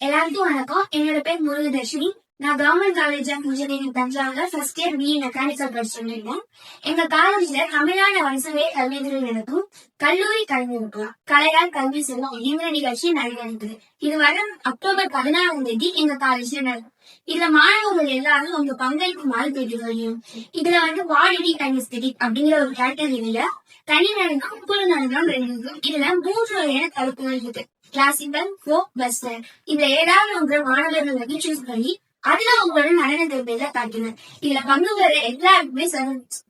எல்லாருக்கும் வணக்கம். என்னோட பேர் முருகதர்ஷினி. நான் கவர்மெண்ட் காலேஜ் ஆஃப் இன்ஜினியரிங் தஞ்சாவூர்ல ஃபர்ஸ்ட் இயர் பிஇ மெக்கானிக்கல் படிச்சுட்டு இருக்கேன் எங்க காலேஜ்ல தமிழ்நாடு அரசவே கல்வித்துறை நடக்கும் கல்லூரி கல்வி இருக்கலாம் கலையால் கல்வி செல்லும் அப்படிங்கிற நிகழ்ச்சி நடைபெறுகிறது இது வரும் அக்டோபர் பதினாறாம் தேதி எங்க காலேஜ்ல நடக்கும். இதுல மாணவர்கள் எல்லாரும் உங்க பங்களிக்குமாறு கேட்டுக்கொள்கிறோம் இதுல வந்து வாடிடி கைனஸ்தெட்டிக் அப்படிங்கிற ஒரு கேட்டகரியில தனி நடனம் குழு நடனம் ரெண்டு இதுல மூன்று வகையான தலைப்புகள் இருக்கு. கிளாசிக்கல் ஃபோக் வெஸ்டர்ன் இந்த ஏதாவது ஒன்று மாணவர்கள் நிகழ்ச்சி பண்ணி அதுல உங்களோட நடன திறமையில காட்டினர் இதுல பங்கு வர எல்லாருக்குமே சர்வீஸ்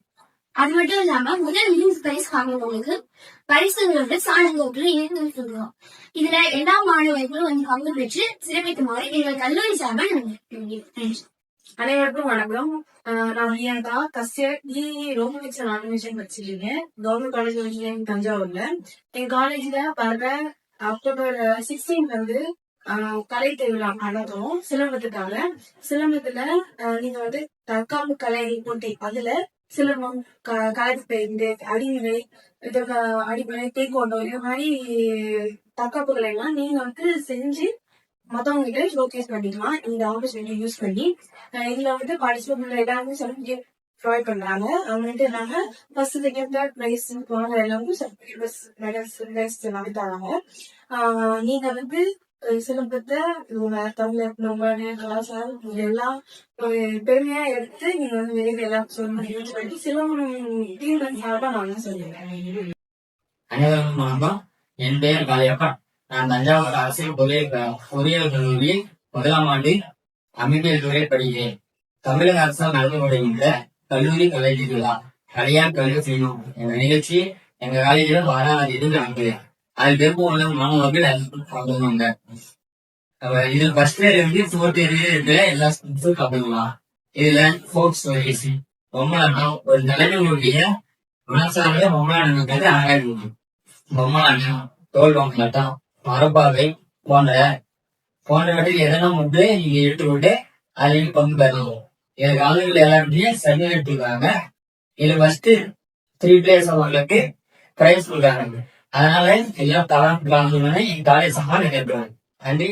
அது மட்டும் இல்லாம முதல் மீன்ஸ் பிரைஸ் வாங்கினவங்களுக்கு பரிசுகளோட சாதனைகளோடு இருந்துட்டு சொல்றோம் இதுல எல்லா மாணவர்களும் வந்து பங்கு பெற்று சிறப்பிக்குமாறு எங்கள் கல்லூரி சார்பாக அனைவருக்கும் வணக்கம். ஆஹ் நான் பிரியங்கா கஸ்ய இஇ ரோமனிக்ஸ் நாமினேஷன் படிச்சிருக்கேன் கவர்மெண்ட் காலேஜ் ஆஃப் இன்ஜினியரிங் தஞ்சாவூர்ல எங்க காலேஜ்ல வர அக்டோபர் சிக்ஸ்டீன் வந்து கலை திருவிழா நடத்தும் சிலம்பத்துக்காக. சிலம்பத்துல நீங்க வந்து தற்காப்பு கலை போட்டி அதுல சிலம்பம் க- கலைப்பெயிண்டு அடிநிலை இதற்கு அடிப்படை தேக்கோண்டோ இது மாதிரி தற்காப்பு கலைலாம் நீங்க வந்து செஞ்சு மத்தவங்க ஷோகேஸ் பண்ணிக்கலாம். இந்த ஆப்பர்ச்சுனிட்டி யூஸ் பண்ணி இதுல வந்து பார்ட்டிசிபேட் பண்ற எல்லாருமே சர்டிபிகேட் ப்ரொவைட் பண்றாங்க. அது நாங்க ஃபர்ஸ்ட் செகண்ட் தேர்ட் பிரைஸ் வாங்குற எல்லாருக்கும் சர்டிபிகேட் மெடல்ஸ் பிரைஸ் எல்லாமே தராங்க. நீங்க வந்து சிலம்பத்தை தமிழ் நம்மளுடைய கலாச்சாரம் எல்லாம் ஒரு பெருமையா எடுத்து நீங்க வந்து வெளியில எல்லாம் சொல்லணும் சொல்லி சிலம்பம் சார்பா நான் சொல்லுவேன் அனைவருக்கும் வணக்கம். என் பெயர் காளியப்பன் நான் தஞ்சாவூர் அரசு பொறியியல் பொறியியல் கல்லூரியில் முதலாம் ஆண்டு அமைப்பியல் துறை படிக்கிறேன். தமிழக அரசால் நடந்து வருகின்ற கல்லூரி கல்வி விழா கலையார் கல்வி செய்யும் என்ற நிகழ்ச்சி எங்க காலேஜில் வாராத இது நடக்குது அதில் விருப்பம் உள்ள மாணவர்கள் எல்லாரும் கலந்துவாங்க அப்ப இதில் ஃபர்ஸ்ட் இயர் இருந்து ஃபோர்த் இயர் இருக்கிற எல்லா ஸ்டூடெண்ட்ஸும் கலந்துக்கலாம் இதுல ஃபோக் ஸ்டோரிஸ் பொம்மலாட்டம் ஒரு தலைவர்களுடைய மனசாலைய பொம்மலாட்டங்கிறது அழகாக பொம்மலாட்டம் தோல் பொம்மலாட்டம் மரபாவை போன்ற போன்றவற்றில் எதனா வந்து நீங்க எடுத்துக்கொண்டு அதில் பங்கு பெறலாம் என் ஆளுகள் எல்லாருமே சரியா எடுத்துருக்காங்க. இது ஃபர்ஸ்ட் த்ரீ பிளேயர்ஸ் அவங்களுக்கு பிரைஸ் கொடுக்குறாங்க. அதனால எல்லாம் தரம் என் காலேஜ் சமாளம் நினைக்கிறாங்க நன்றி.